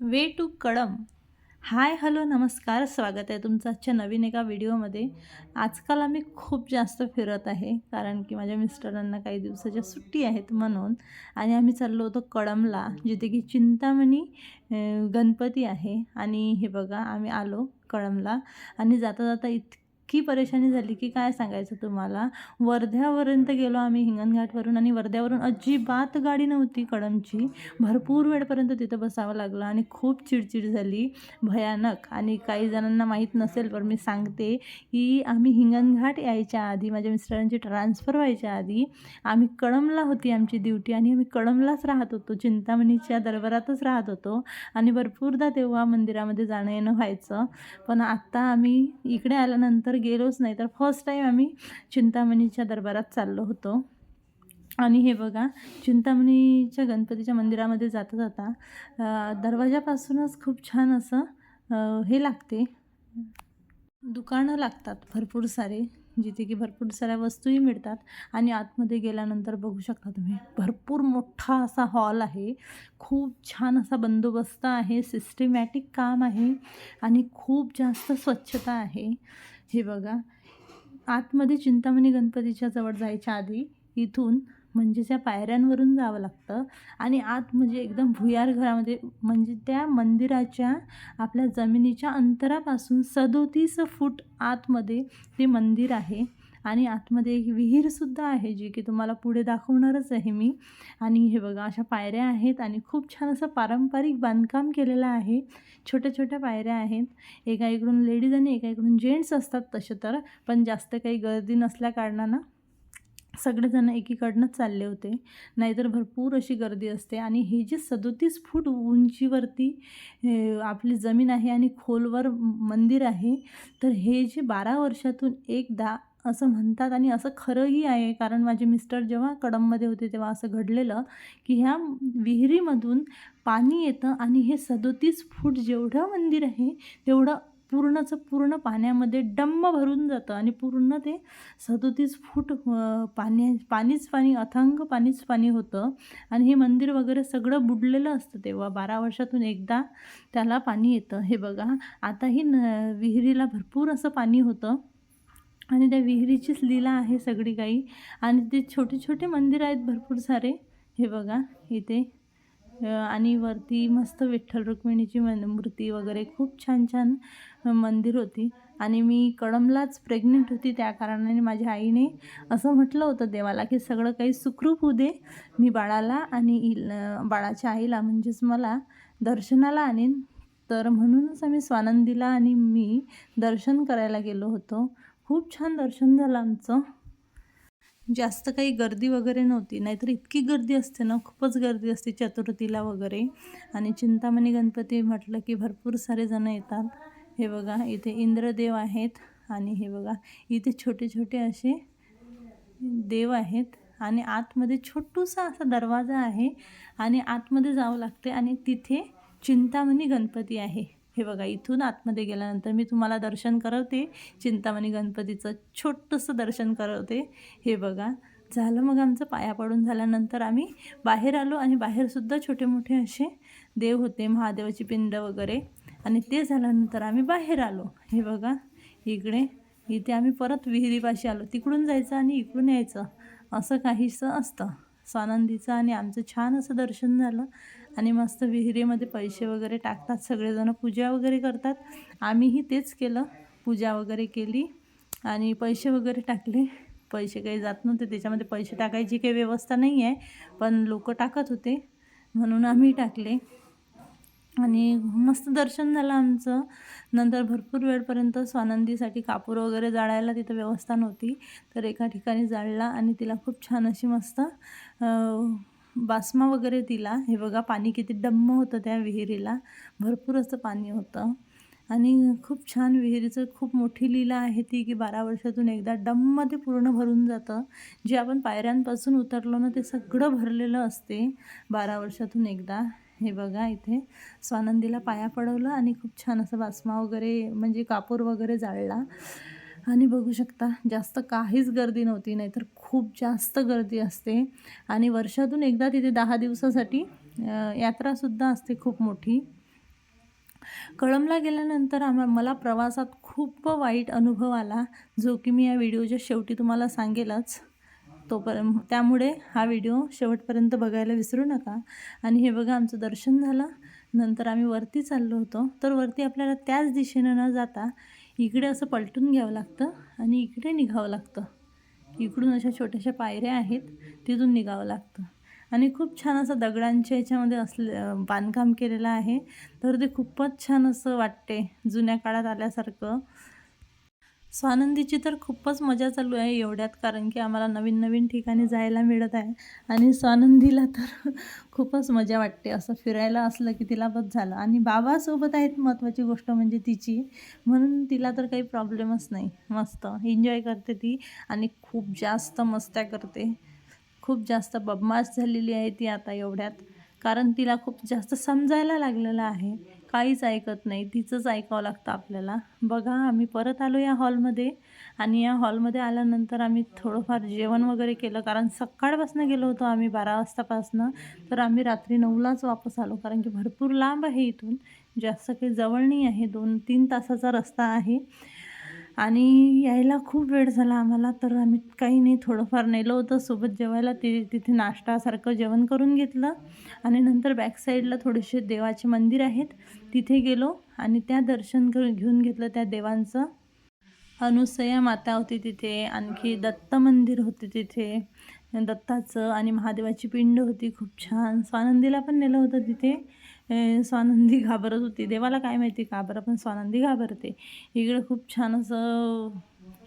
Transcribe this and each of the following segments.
Way to Kalam. Hi hello नमस्कार. स्वागत आहे तुमचं आजच्या नवीन एका व्हिडिओमध्ये. आजकाल आम्ही खूप जास्त फिरत आहे कारण की माझ्या मिस्टरांना काही दिवसाच्या सुट्टी आहेत म्हणून. आणि आम्ही चाललो होतो कळमला जिथे की चिंतामणी गणपती आहे. आणि हे बघा आम्ही आलो कळमला. आणि जाता जाता इतकं इतकी परेशानी झाली की काय सांगायचं तुम्हाला? वर्ध्यापर्यंत गेलो आम्ही हिंगणघाटवरून आणि वर्ध्यावरून अजिबात गाडी नव्हती कडमची भरपूर वेळपर्यंत तिथं बसावं लागलं आणि खूप चिडचिड झाली. भयानक. आणि काही जणांना माहीत नसेल पण मी सांगते की आम्ही हिंगणघाट यायच्या आधी माझ्या मिस्टरांची ट्रान्सफर व्हायच्या आधी आम्ही कळमला होती आमची ड्युटी आणि आम्ही कळमलाच राहत होतो. चिंतामणीच्या दरबारातच राहत होतो. आणि भरपूरदा तेव्हा मंदिरामध्ये जाणं येणं व्हायचं. पण आत्ता आम्ही इकडे आल्यानंतर गेलोच नाही. तर फर्स्ट टाईम आम्ही चिंतामणीच्या दरबारात चाललो होतो. आणि हे बघा चिंतामणीच्या गणपतीच्या मंदिरामध्ये जाता जाता दरवाजापासूनच खूप छान असं हे लागते. दुकानं लागतात भरपूर सारे जिथे की भरपूर साऱ्या वस्तूही मिळतात. आणि आतमध्ये गेल्यानंतर बघू शकता तुम्ही भरपूर मोठा असा हॉल आहे. खूप छान असा बंदोबस्त आहे सिस्टमॅटिक काम आहे. आणि खूप जास्त स्वच्छता आहे. हे बघा. आतमध्ये चिंतामणी गणपतीच्या जवळ जायच्या आधी इथून म्हणजे त्या पायऱ्यांवरून जावं लागतं. आणि आत म्हणजे एकदम भुयार घरामध्ये म्हणजे त्या मंदिराच्या आपल्या जमिनीच्या अंतरापासून सदोतीस फूट आतमध्ये ते मंदिर आहे. आणि आतमध्ये एक विहीरसुद्धा आहे जी की तुम्हाला पुढे दाखवणारच आहे मी. आणि हे बघा अशा पायऱ्या आहेत आणि खूप छान असं पारंपरिक बांधकाम केलेलं आहे. छोट्या छोट्या पायऱ्या आहेत. एका इकडून लेडीज आणि एका इकडून जेंट्स असतात तसे तर पण जास्त काही गर्दी नसल्या कारणानं सगळेजण एकीकडनंच चालले होते. नाहीतर भरपूर अशी गर्दी असते. आणि हे जे सदोतीस फूट उंचीवरती हे आपली जमीन आहे आणि खोलवर मंदिर आहे तर हे जे बारा वर्षातून एकदा असं म्हणतात आणि असं खरंही आहे. कारण माझे मिस्टर जेव्हा कडममध्ये होते तेव्हा असं घडलेलं की ह्या विहिरीमधून पाणी येतं आणि हे सदोतीस फूट जेवढं मंदिर आहे तेवढं पूर्णचं पूर्ण पाण्यामध्ये डम्म भरून जातं आणि पूर्ण ते सदोतीस फूट पाणी पाणीच पाणी अथांग पाणीच पाणी होतं. आणि हे मंदिर वगैरे सगळं बुडलेलं असतं तेव्हा. बारा वर्षातून एकदा त्याला पाणी येतं. हे बघा. आताही न विहिरीला भरपूर असं पाणी होतं. आणि त्या विहिरीचीच लीला आहे सगळी काही. आणि ते छोटे छोटे मंदिर आहेत भरपूर सारे. हे बघा इथे. आणि वरती मस्त विठ्ठल रुक्मिणीची मन मूर्ती वगैरे. खूप छान छान मंदिर होती. आणि मी कडमलाच प्रेग्नेंट होती त्या कारणाने माझ्या आईने असं म्हटलं होतं देवाला की सगळं काही सुखरूप होऊ दे. मी बाळाला आणि बाळाच्या आईला म्हणजेच मला दर्शनाला आणीन. तर म्हणूनच आम्ही स्वानंदीला आणि मी दर्शन करायला गेलो होतो. खूप छान दर्शन झालं आमचं. जास्त काही गर्दी वगैरे नव्हती. नाहीतर इतकी गर्दी असते ना खूपच गर्दी असते चतुर्थीला वगैरे. आणि चिंतामणी गणपती म्हटलं की भरपूर सारे जण येतात. हे बघा इथे इंद्रदेव आहेत आणि हे बघा इथे छोटे छोटे असे देव आहेत. आणि आतमध्ये छोटूसा असा दरवाजा आहे आणि आतमध्ये जावं लागते आणि तिथे चिंतामणी गणपती आहे. हे बघा इथून आतमध्ये गेल्यानंतर मी तुम्हाला दर्शन करवते. चिंतामणी गणपतीचं छोटंसं दर्शन करवते. हे बघा झालं मग आमचं पाया पडून झाल्यानंतर आम्ही बाहेर आलो आणि बाहेरसुद्धा छोटे मोठे असे देव होते महादेवाची पिंड वगैरे. आणि ते झाल्यानंतर आम्ही बाहेर आलो. हे बघा इकडे इथे आम्ही परत विहिरीपाशी आलो. तिकडून जायचं आणि इकडून यायचं. असं काहीसं असतं. स्वानंदीचं आणि आमचं छान असं दर्शन झालं. आणि मस्त विहिरीमध्ये पैसे वगैरे टाकतात सगळेजण पूजा वगैरे करतात. आम्हीही तेच केलं पूजा वगैरे केली आणि पैसे वगैरे टाकले. पैसे काही जात नव्हते त्याच्यामध्ये पैसे टाकायची काही व्यवस्था नाही आहे पण लोक टाकत होते म्हणून आम्ही टाकले. आणि मस्त दर्शन झालं आमचं. नंतर भरपूर वेळपर्यंत स्वानंदीसाठी कापूर वगैरे जाळायला तिथं व्यवस्था नव्हती तर एका ठिकाणी जाळला आणि तिला खूप छान अशी मस्त बासमा वगैरे दिला. हे बघा पाणी किती डम्म होतं त्या विहिरीला. भरपूर असं पाणी होतं. आणि खूप छान विहिरीचं खूप मोठी लीला आहे ती की बारा वर्षातून एकदा डम्म ते पूर्ण भरून जातं. जे आपण पायऱ्यांपासून उतरलो ना ते सगळं भरलेलं असते बारा वर्षातून एकदा. हे बघा इथे स्वानंदीला पाया पडवलं आणि खूप छान असं बासमा वगैरे म्हणजे कापूर वगैरे जाळला. आणि बघू शकता जास्त काहीच गर्दी नव्हती नाहीतर खूप जास्त गर्दी असते. आणि वर्षातून एकदा तिथे दहा दिवसासाठी यात्रासुद्धा असते खूप मोठी. कळमला गेल्यानंतर आम्हा मला प्रवासात खूप वाईट अनुभव आला जो की मी या व्हिडिओच्या शेवटी तुम्हाला सांगेलच. तोपर्यंत त्यामुळे हा व्हिडिओ शेवटपर्यंत बघायला विसरू नका. आणि हे बघा आमचं दर्शन झालं. नंतर आम्ही वरती चाललो होतो. तर वरती आपल्याला त्याच दिशेनं न जाता इकडे असं पलटून घ्यावं लागतं आणि इकडे निघावं लागतं. इकडून अशा छोट्याशा पायऱ्या आहेत तिथून निघावं लागतं. आणि खूप छान असं दगडांच्या याच्यामध्ये असले बांधकाम केलेलं आहे. तर ते खूपच छान असं वाटते जुन्या काळात आल्यासारखं. स्वानंदीची तर खूपच मजा चालू आहे एवढ्यात कारण की आम्हाला नवीन नवीन ठिकाणी जायला मिळत आहे. आणि स्वानंदीला तर खूपच मजा वाटते असं फिरायला असलं की तिला बस झालं. आणि बाबासोबत आहेत महत्त्वाची गोष्ट म्हणजे तिची म्हणून तिला तर काही प्रॉब्लेमच नाही. मस्त. एन्जॉय करते ती आणि खूप जास्त मस्त्या करते. खूप जास्त बदमाश झालेली आहे ती आता एवढ्यात कारण तिला खूप जास्त समजायला लागलेलं आहे. काहीच ऐकत नाही. तिचंच ऐकावं लागतं आपल्याला. बघा आम्ही परत आलो या हॉलमध्ये. आणि या हॉलमध्ये आल्यानंतर आम्ही थोडंफार जेवण वगैरे केलं. कारण सकाळपासून गेलो होतो आम्ही बारा वाजतापासनं. तर आम्ही रात्री नऊलाच वापस आलो. कारण की भरपूर लांब आहे इथून. जास्त काही जवळ नाही आहे. दोन तीन तासाचा रस्ता आहे. आणि यायला खूप वेळ झाला आम्हाला तर आम्ही काही नाही थोडंफार नेलं होतं सोबत जेवायला. ते तिथे नाश्तासारखं जेवण करून घेतलं. आणि नंतर बॅकसाईडला थोडेसे देवाचे मंदिर आहेत तिथे गेलो आणि त्या दर्शन करून घेऊन घेतलं त्या देवांचं. अनुसया माता होती तिथे आणखी दत्त मंदिर होते तिथे. दत्ताचं आणि महादेवाची पिंड होती खूप छान. स्वानंदीला पण नेलं होतं तिथे. स्वानंदी घाबरत होती. देवाला काय माहिती घाबरा पण स्वानंदी घाबरते. इकडं खूप छान असं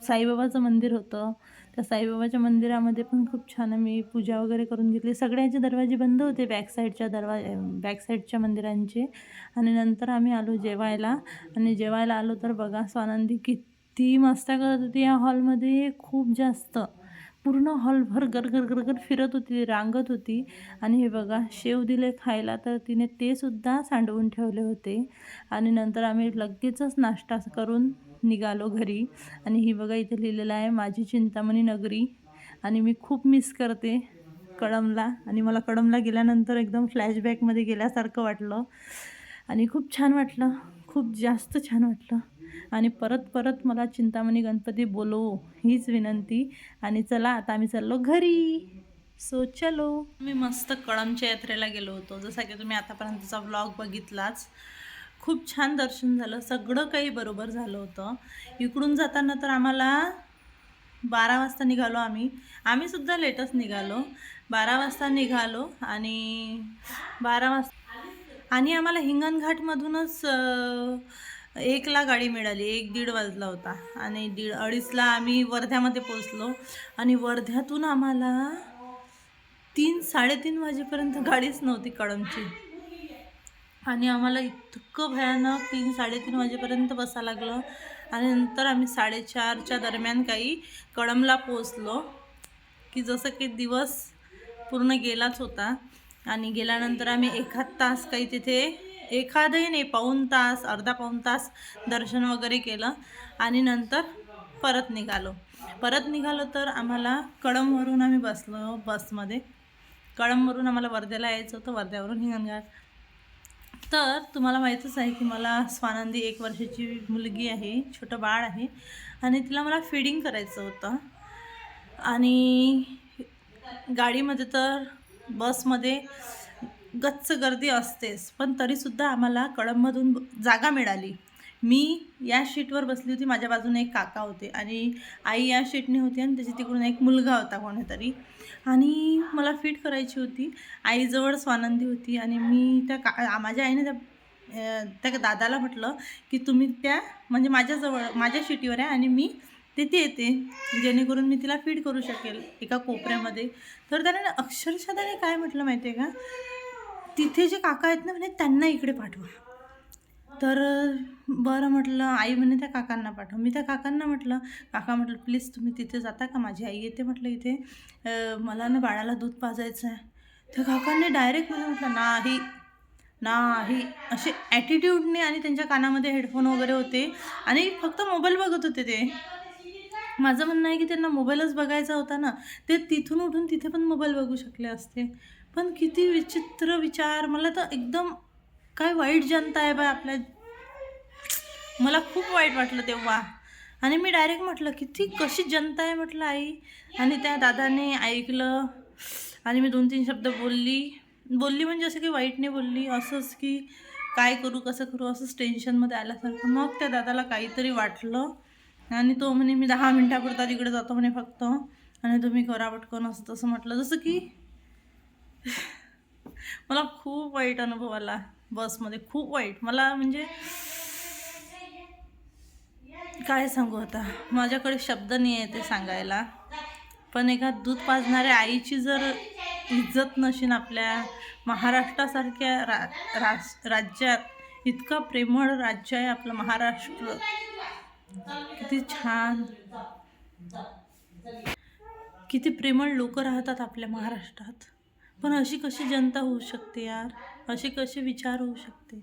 साईबाबाचं मंदिर होतं. त्या साईबाबाच्या मंदिरामध्ये पण खूप छान मी पूजा वगैरे करून घेतली. सगळ्यांचे दरवाजे बंद होते बॅक साईडच्या दरवा बॅक साईडच्या मंदिरांचे. आणि नंतर आम्ही आलो जेवायला. आणि जेवायला आलो तर बघा स्वानंदी किती मस्त्या करत होती या हॉलमध्ये. खूप जास्त. पूर्ण हॉलभर गरगर गरगर फिरत होती रांगत होती. आणि हे बघा शेव दिले खायला तर तिने ते सुद्धा सांडवून ठेवले होते. आणि नंतर आम्ही लगेचच नाश्ता करून निघालो घरी. आणि ही बघा इथे लिहिलेलं आहे माझी चिंतामणी नगरी. आणि मी खूप मिस करते कळमला. आणि मला कळमला गेल्यानंतर एकदम फ्लॅशबॅकमध्ये गेल्यासारखं वाटलं. आणि खूप छान वाटलं. खूप जास्त छान वाटलं. आणि परत परत मला चिंतामणी गणपती बोलवो हीच विनंती. आणि चला आता आम्ही चाललो घरी. सो चलो. मी मस्त कळमच्या यात्रेला गेलो होतो. जसा की तुम्ही आतापर्यंतचा व्लॉग बघितलाच. खूप छान दर्शन झालं. सगळं काही बरोबर झालं होतं. इकडून जाताना तर आम्हाला बारा वाजता निघालो आम्ही. आम्ही सुद्धा लेटच निघालो. बारा वाजता निघालो आणि बारा वाजता आणि आम्हाला हिंगणघाटमधूनच एकला गाडी मिळाली एक दीड वाजला होता आणि दीड अडीचला आम्ही वर्ध्यामध्ये पोचलो आणि वर्ध्यातून आम्हाला तीन साडेतीन वाजेपर्यंत गाडीच नव्हती कळमची. आणि आम्हाला इतकं भयानक तीन साडेतीन वाजेपर्यंत बसा लागलं आणि नंतर आम्ही साडेचारच्या दरम्यान काही कळमला पोचलो की जसं की दिवस पूर्ण गेलाच होता आणि गेल्यानंतर आम्ही एखाद तास काही तिथे एखादही नाही पाऊण तास अर्धा पाऊण तास दर्शन वगैरे केलं आणि नंतर परत निघालो. परत निघालो तर आम्हाला कळमवरून आम्ही बसलो बसमध्ये. कळमवरून आम्हाला वर्ध्याला यायचं होतं वर्ध्यावरून हिंगणघाट. तर तुम्हाला माहीतच आहे की मला स्वानंदी एक वर्षाची मुलगी आहे छोटं बाळ आहे आणि तिला मला फिडिंग करायचं होतं. आणि गाडीमध्ये तर बसमध्ये गच्च गर्दी असतेच पण तरीसुद्धा आम्हाला कळंबमधून जागा मिळाली. मी या शीटवर बसली होती माझ्या बाजूने एक काका होते आणि आई या शीटने होती आणि त्याच्या तिकडून एक मुलगा होता कोणीतरी. आणि मला फिट करायची होती. आईजवळ स्वानंदी होती आणि मी त्या का माझ्या आईने त्या त्या दादाला म्हटलं की तुम्ही त्या म्हणजे माझ्याजवळ माझ्या शिटीवर आहे आणि मी तिथे येते जेणेकरून मी तिला फीड करू शकेल एका कोपऱ्यामध्ये. तर त्याने अक्षरशः त्याने काय म्हटलं माहिती आहे का? तिथे जे काका आहेत ना म्हणे त्यांना इकडे पाठवा. तर बरं म्हटलं आई म्हणे त्या काकांना पाठव. मी त्या काकांना म्हटलं काका म्हटलं प्लीज तुम्ही तिथे जाता का? माझी आई येते म्हटलं इथे. मला ना बाळाला दूध पाजायचं आहे त्या काकांनी डायरेक्ट मला म्हटलं नाही नाही. असे ॲटिट्यूडने आणि त्यांच्या कानामध्ये हेडफोन वगैरे होते. आणि फक्त मोबाईल बघत होते ते. माझं म्हणणं आहे की त्यांना मोबाईलच बघायचा होता ना ते तिथून उठून तिथे पण मोबाईल बघू शकले असते. पण किती विचित्र विचार. मला तर एकदम काय वाईट जनता आहे बा आपल्या. मला खूप वाईट वाटलं तेव्हा. आणि मी डायरेक्ट म्हटलं किती कशी जनता आहे म्हटलं आई. आणि त्या दादाने ऐकलं. आणि मी दोन तीन शब्द बोलली. बोलली म्हणजे असं की वाईट नाही बोलली. असंच की काय करू कसं करू असंच टेन्शनमध्ये आल्यासारखं. मग त्या दादाला काहीतरी वाटलं. आणि तो म्हणे मी दहा मिनटापुरता तिकडे जातो म्हणे फक्त. आणि तुम्ही करा पटकन असं तसं म्हटलं. जसं की मला खूप वाईट अनुभव आला बसमध्ये खूप वाईट. मला म्हणजे काय सांगू आता? माझ्याकडे शब्द नाही आहे ते सांगायला. पण एका दूध पाजणाऱ्या आईची जर इज्जत नशीन आपल्या महाराष्ट्रासारख्या रा राज राज्यात इतकं प्रेमळ राज्य आहे आपलं महाराष्ट्र. किती छान. किती प्रेमळ लोक राहतात आपल्या महाराष्ट्रात. पण अशी कशी जनता होऊ शकते यार? असे कसे विचार होऊ शकते?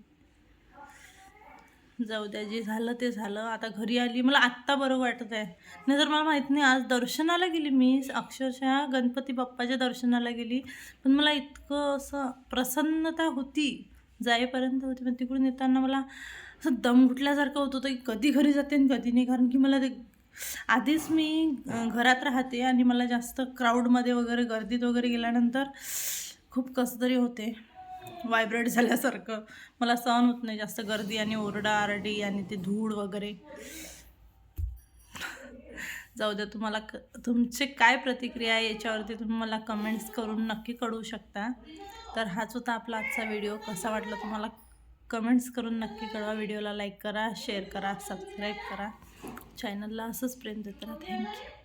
जाऊ द्या जे झालं ते झालं. आता घरी आली मला आत्ता बरं वाटत आहे. नाही तर मला माहीत नाही आज दर्शनाला गेली मी. अक्षरशः गणपती बाप्पाच्या दर्शनाला गेली. पण मला इतकं असं प्रसन्नता होती. जाईपर्यंत होती. पण तिकडून येताना मला असं दम घुटल्यासारखं होत होतं की कधी घरी जाते आणि कधी नाही. कारण की मला ते आधीच मी घरात राहते आणि मला जास्त क्राऊडमध्ये वगैरे गर्दीत वगैरे गेल्यानंतर खूप कसं तरी होते. व्हायब्रेट झाल्यासारखं. मला सहन होत नाही जास्त गर्दी आणि ओरडा आरडी आणि ते धूळ वगैरे. जाऊ द्या तुम्हाला क तुमचे काय प्रतिक्रिया आहे याच्यावरती तुम्ही मला कमेंट्स करून नक्की कळवू शकता. तर हाच होता आपला आजचा व्हिडिओ कसा वाटला तुम्हाला? कमेंट्स करून नक्की कळवा. व्हिडिओला लाईक करा शेअर करा सबस्क्राईब करा. चॅनलला असंच प्रेम देत राहा. थँक्यू